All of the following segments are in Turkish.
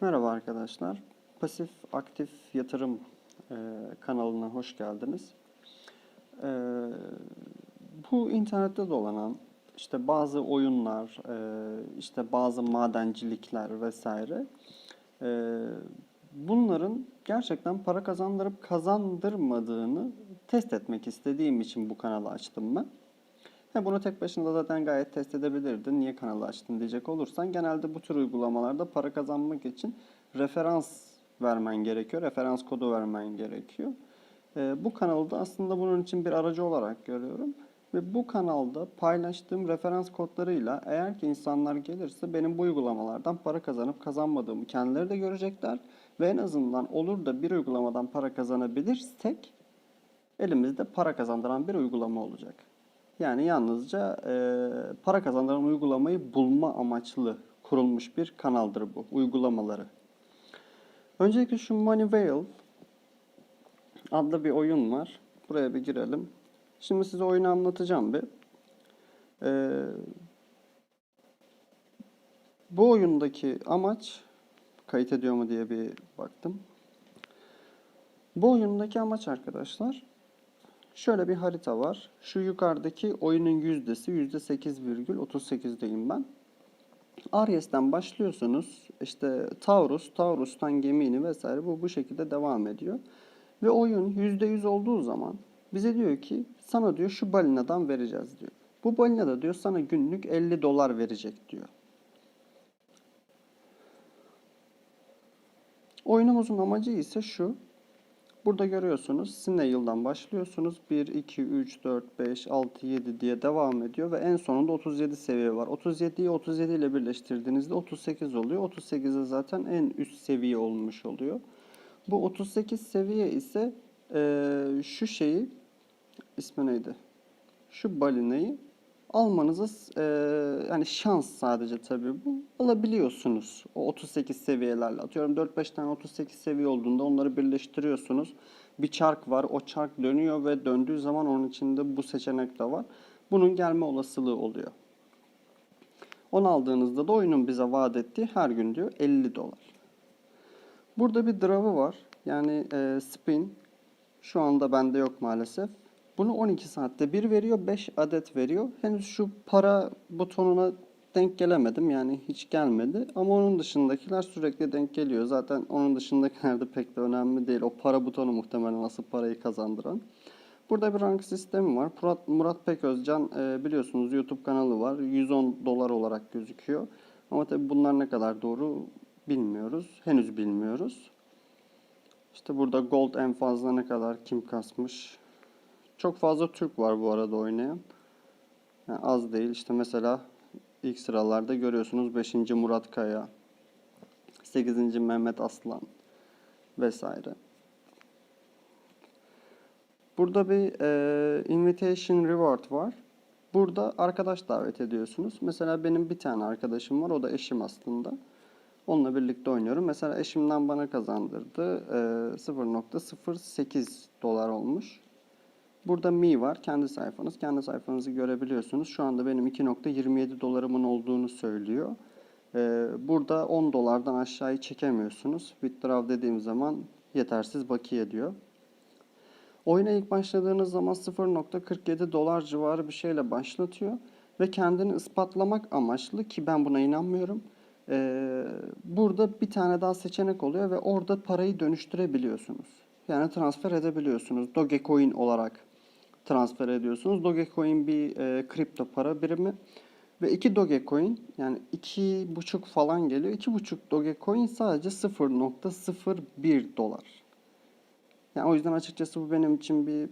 Merhaba arkadaşlar. Pasif aktif yatırım e, kanalına hoş geldiniz. E, bu internette dolanan işte bazı oyunlar, e, işte bazı madencilikler vesaire e, bunların gerçekten para kazandırıp kazandırmadığını test etmek istediğim için bu kanalı açtım ben. Ha, bunu tek başına zaten gayet test edebilirdin. Niye kanalı açtın diyecek olursan genelde bu tür uygulamalarda para kazanmak için referans vermen gerekiyor. Referans kodu vermen gerekiyor. Ee, bu kanalı da aslında bunun için bir aracı olarak görüyorum. Ve bu kanalda paylaştığım referans kodlarıyla eğer ki insanlar gelirse benim bu uygulamalardan para kazanıp kazanmadığımı kendileri de görecekler. Ve en azından olur da bir uygulamadan para kazanabilirsek elimizde para kazandıran bir uygulama olacak. Yani yalnızca e, para kazandıran uygulamayı bulma amaçlı kurulmuş bir kanaldır bu uygulamaları. Öncelikle şu Moneyvale adlı bir oyun var. Buraya bir girelim. Şimdi size oyunu anlatacağım bir. Ee, bu oyundaki amaç kayıt ediyor mu diye bir baktım. Bu oyundaki amaç arkadaşlar Şöyle bir harita var. Şu yukarıdaki oyunun yüzdesi %8,38'deyim ben. Aryes'ten başlıyorsunuz. İşte Taurus, Taurus'tan Gemini vesaire bu bu şekilde devam ediyor. Ve oyun %100 olduğu zaman bize diyor ki sana diyor şu balinadan vereceğiz diyor. Bu balina da diyor sana günlük 50 dolar verecek diyor. Oyunumuzun amacı ise şu. Burada görüyorsunuz siz ne yıldan başlıyorsunuz. 1, 2, 3, 4, 5, 6, 7 diye devam ediyor ve en sonunda 37 seviye var. 37'yi 37 ile birleştirdiğinizde 38 oluyor. 38 de zaten en üst seviye olmuş oluyor. Bu 38 seviye ise e, şu şeyi ismi neydi? Şu balinayı almanıza e, yani şans sadece tabii bu alabiliyorsunuz. O 38 seviyelerle atıyorum 4-5 tane 38 seviye olduğunda onları birleştiriyorsunuz. Bir çark var. O çark dönüyor ve döndüğü zaman onun içinde bu seçenek de var. Bunun gelme olasılığı oluyor. Onu aldığınızda da oyunun bize vaat ettiği her gün diyor 50 dolar. Burada bir draw'ı var. Yani e, spin. Şu anda bende yok maalesef. Bunu 12 saatte bir veriyor, 5 adet veriyor. Henüz şu para butonuna denk gelemedim yani hiç gelmedi. Ama onun dışındakiler sürekli denk geliyor. Zaten onun dışındakiler de pek de önemli değil. O para butonu muhtemelen asıl parayı kazandıran. Burada bir rank sistemi var. Murat, Murat Peközcan e, biliyorsunuz YouTube kanalı var. 110 dolar olarak gözüküyor. Ama tabii bunlar ne kadar doğru bilmiyoruz. Henüz bilmiyoruz. İşte burada gold en fazla ne kadar kim kasmış çok fazla Türk var bu arada oynayan. Yani az değil. İşte mesela ilk sıralarda görüyorsunuz 5. Murat Kaya, 8. Mehmet Aslan vesaire. Burada bir e, invitation reward var. Burada arkadaş davet ediyorsunuz. Mesela benim bir tane arkadaşım var. O da eşim aslında. Onunla birlikte oynuyorum. Mesela eşimden bana kazandırdı. E, 0.08 dolar olmuş. Burada Mi var. Kendi sayfanız. Kendi sayfanızı görebiliyorsunuz. Şu anda benim 2.27 dolarımın olduğunu söylüyor. Ee, burada 10 dolardan aşağıyı çekemiyorsunuz. Withdraw dediğim zaman yetersiz bakiye diyor. Oyuna ilk başladığınız zaman 0.47 dolar civarı bir şeyle başlatıyor. Ve kendini ispatlamak amaçlı ki ben buna inanmıyorum. Ee, burada bir tane daha seçenek oluyor ve orada parayı dönüştürebiliyorsunuz. Yani transfer edebiliyorsunuz. Dogecoin olarak transfer ediyorsunuz. Dogecoin bir e, kripto para birimi. Ve 2 Dogecoin yani 2,5 falan geliyor. 2,5 Dogecoin sadece 0.01 dolar. Yani o yüzden açıkçası bu benim için bir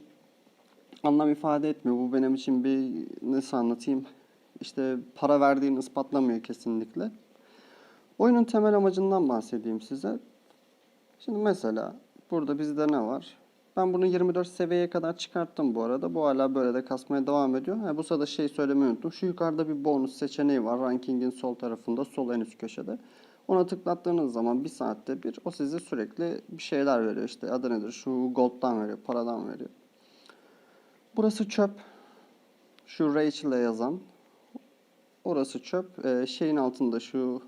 anlam ifade etmiyor. Bu benim için bir nasıl anlatayım? İşte para verdiğini ispatlamıyor kesinlikle. Oyunun temel amacından bahsedeyim size. Şimdi mesela burada bizde ne var? Ben bunu 24 seviyeye kadar çıkarttım bu arada. Bu hala böyle de kasmaya devam ediyor. Ha, bu sırada şey söylemeyi unuttum. Şu yukarıda bir bonus seçeneği var. Rankingin sol tarafında, sol en üst köşede. Ona tıklattığınız zaman bir saatte bir o size sürekli bir şeyler veriyor. İşte adı nedir? Şu gold'dan veriyor, paradan veriyor. Burası çöp. Şu Rachel'e yazan. Orası çöp. Ee, şeyin altında şu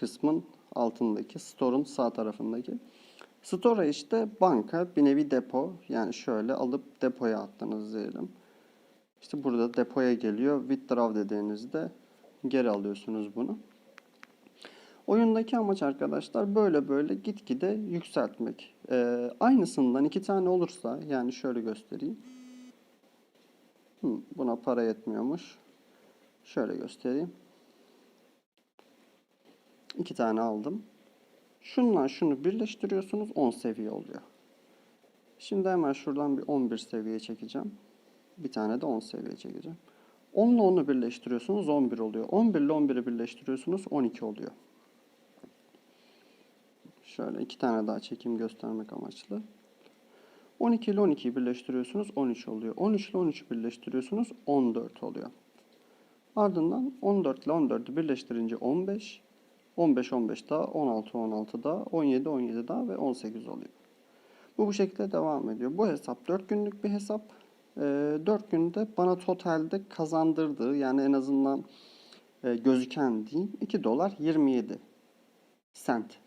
kısmın altındaki, store'un sağ tarafındaki. Store işte banka, bir nevi depo. Yani şöyle alıp depoya attınız diyelim. İşte burada depoya geliyor. Withdraw dediğinizde geri alıyorsunuz bunu. Oyundaki amaç arkadaşlar böyle böyle gitgide yükseltmek. Ee, aynısından iki tane olursa yani şöyle göstereyim. Hı, buna para yetmiyormuş. Şöyle göstereyim. İki tane aldım. Şunla şunu birleştiriyorsunuz 10 seviye oluyor. Şimdi hemen şuradan bir 11 seviye çekeceğim. Bir tane de 10 seviye çekeceğim. 10 ile 10'u birleştiriyorsunuz 11 oluyor. 11 ile 11'i birleştiriyorsunuz 12 oluyor. Şöyle iki tane daha çekeyim göstermek amaçlı. 12 ile 12'yi birleştiriyorsunuz 13 oluyor. 13 ile 13'ü birleştiriyorsunuz 14 oluyor. Ardından 14 ile 14'ü birleştirince 15, 15 15 daha, 16 16 daha, 17 17 daha ve 18 oluyor. Bu bu şekilde devam ediyor. Bu hesap 4 günlük bir hesap. Ee, 4 günde bana totalde kazandırdığı yani en azından e, gözüken diyeyim 2 dolar 27 sent.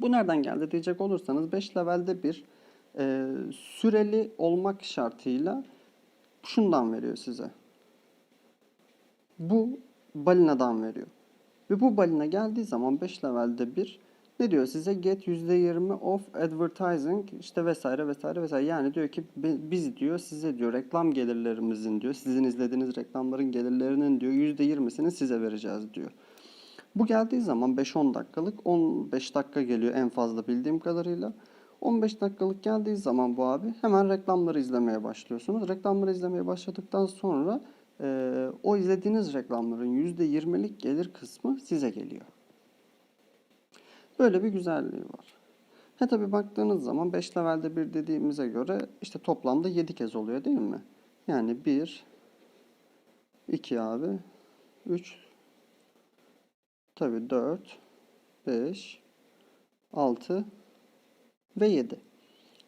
Bu nereden geldi diyecek olursanız 5 levelde bir e, süreli olmak şartıyla şundan veriyor size. Bu balinadan veriyor. Ve bu balina geldiği zaman 5 levelde bir ne diyor size? Get %20 off advertising işte vesaire vesaire vesaire. Yani diyor ki bi- biz diyor size diyor reklam gelirlerimizin diyor sizin izlediğiniz reklamların gelirlerinin diyor %20'sini size vereceğiz diyor. Bu geldiği zaman 5-10 dakikalık 15 dakika geliyor en fazla bildiğim kadarıyla. 15 dakikalık geldiği zaman bu abi hemen reklamları izlemeye başlıyorsunuz. Reklamları izlemeye başladıktan sonra e, o izlediğiniz reklamların %20'lik gelir kısmı size geliyor. Böyle bir güzelliği var. He tabi baktığınız zaman 5 levelde bir dediğimize göre işte toplamda 7 kez oluyor değil mi? Yani 1, 2 abi, 3, tabi 4, 5, 6 ve 7.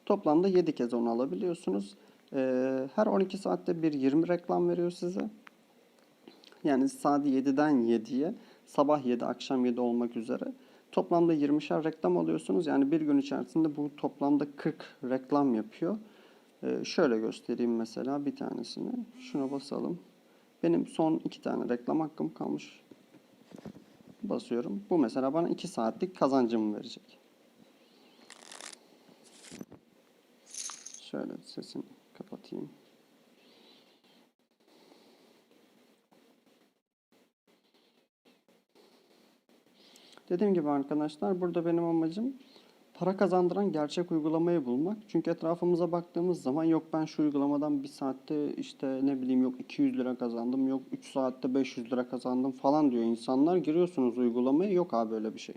Toplamda 7 kez onu alabiliyorsunuz. Ee, her 12 saatte bir 20 reklam veriyor size. Yani saat 7'den 7'ye sabah 7 akşam 7 olmak üzere toplamda 20'şer reklam alıyorsunuz. Yani bir gün içerisinde bu toplamda 40 reklam yapıyor. Ee, şöyle göstereyim mesela bir tanesini. Şuna basalım. Benim son iki tane reklam hakkım kalmış. Basıyorum. Bu mesela bana 2 saatlik kazancımı verecek. Şöyle sesini kapatayım. Dediğim gibi arkadaşlar burada benim amacım para kazandıran gerçek uygulamayı bulmak. Çünkü etrafımıza baktığımız zaman yok ben şu uygulamadan bir saatte işte ne bileyim yok 200 lira kazandım yok 3 saatte 500 lira kazandım falan diyor insanlar. Giriyorsunuz uygulamaya yok abi öyle bir şey.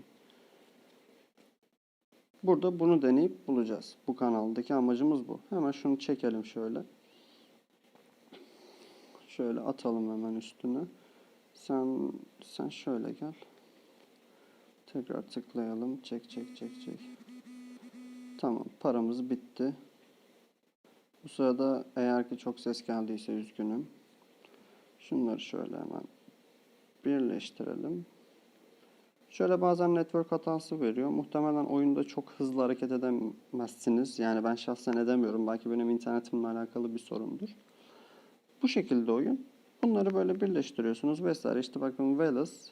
Burada bunu deneyip bulacağız. Bu kanaldaki amacımız bu. Hemen şunu çekelim şöyle. Şöyle atalım hemen üstüne. Sen sen şöyle gel. Tekrar tıklayalım. Çek çek çek çek. Tamam paramız bitti. Bu sırada eğer ki çok ses geldiyse üzgünüm. Şunları şöyle hemen birleştirelim. Şöyle bazen network hatası veriyor. Muhtemelen oyunda çok hızlı hareket edemezsiniz. Yani ben şahsen edemiyorum. Belki benim internetimle alakalı bir sorundur. Bu şekilde oyun. Bunları böyle birleştiriyorsunuz vesaire. İşte bakın Velas.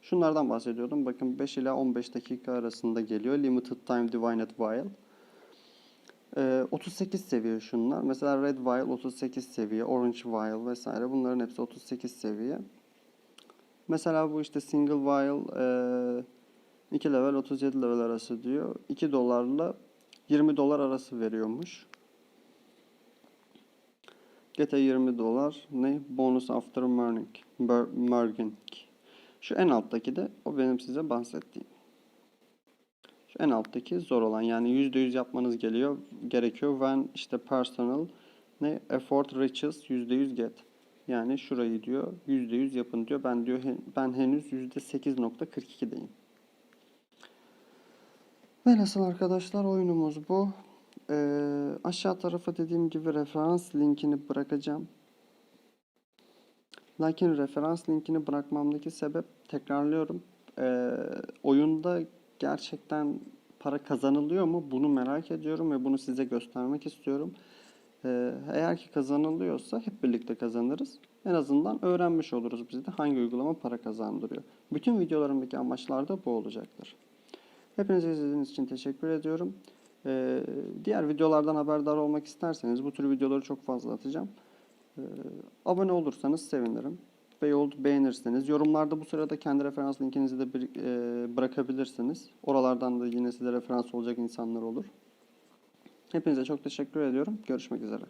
Şunlardan bahsediyordum. Bakın 5 ila 15 dakika arasında geliyor. Limited Time Divided While. Ee, 38 seviye şunlar. Mesela Red While 38 seviye, Orange While vesaire. Bunların hepsi 38 seviye. Mesela bu işte single while 2 level 37 level arası diyor. 2 dolarla 20 dolar arası veriyormuş. Gete 20 dolar ne? Bonus after merging. Ber- merging. Şu en alttaki de o benim size bahsettiğim. Şu en alttaki zor olan yani %100 yapmanız geliyor gerekiyor. When işte personal ne effort reaches %100 get. Yani şurayı diyor %100 yapın diyor. Ben diyor ben henüz %8.42'deyim. Velhasıl arkadaşlar oyunumuz bu. Ee, aşağı tarafa dediğim gibi referans linkini bırakacağım. Lakin referans linkini bırakmamdaki sebep tekrarlıyorum. e, oyunda gerçekten para kazanılıyor mu? Bunu merak ediyorum ve bunu size göstermek istiyorum. E, eğer ki kazanılıyorsa hep birlikte kazanırız. En azından öğrenmiş oluruz biz de hangi uygulama para kazandırıyor. Bütün videolarımdaki amaçlar da bu olacaktır. Hepinize izlediğiniz için teşekkür ediyorum. Ee, diğer videolardan haberdar olmak isterseniz bu tür videoları çok fazla atacağım. Ee, abone olursanız sevinirim. Ve yol beğenirseniz yorumlarda bu sırada kendi referans linkinizi de e, bırakabilirsiniz. Oralardan da yine size referans olacak insanlar olur. Hepinize çok teşekkür ediyorum. Görüşmek üzere.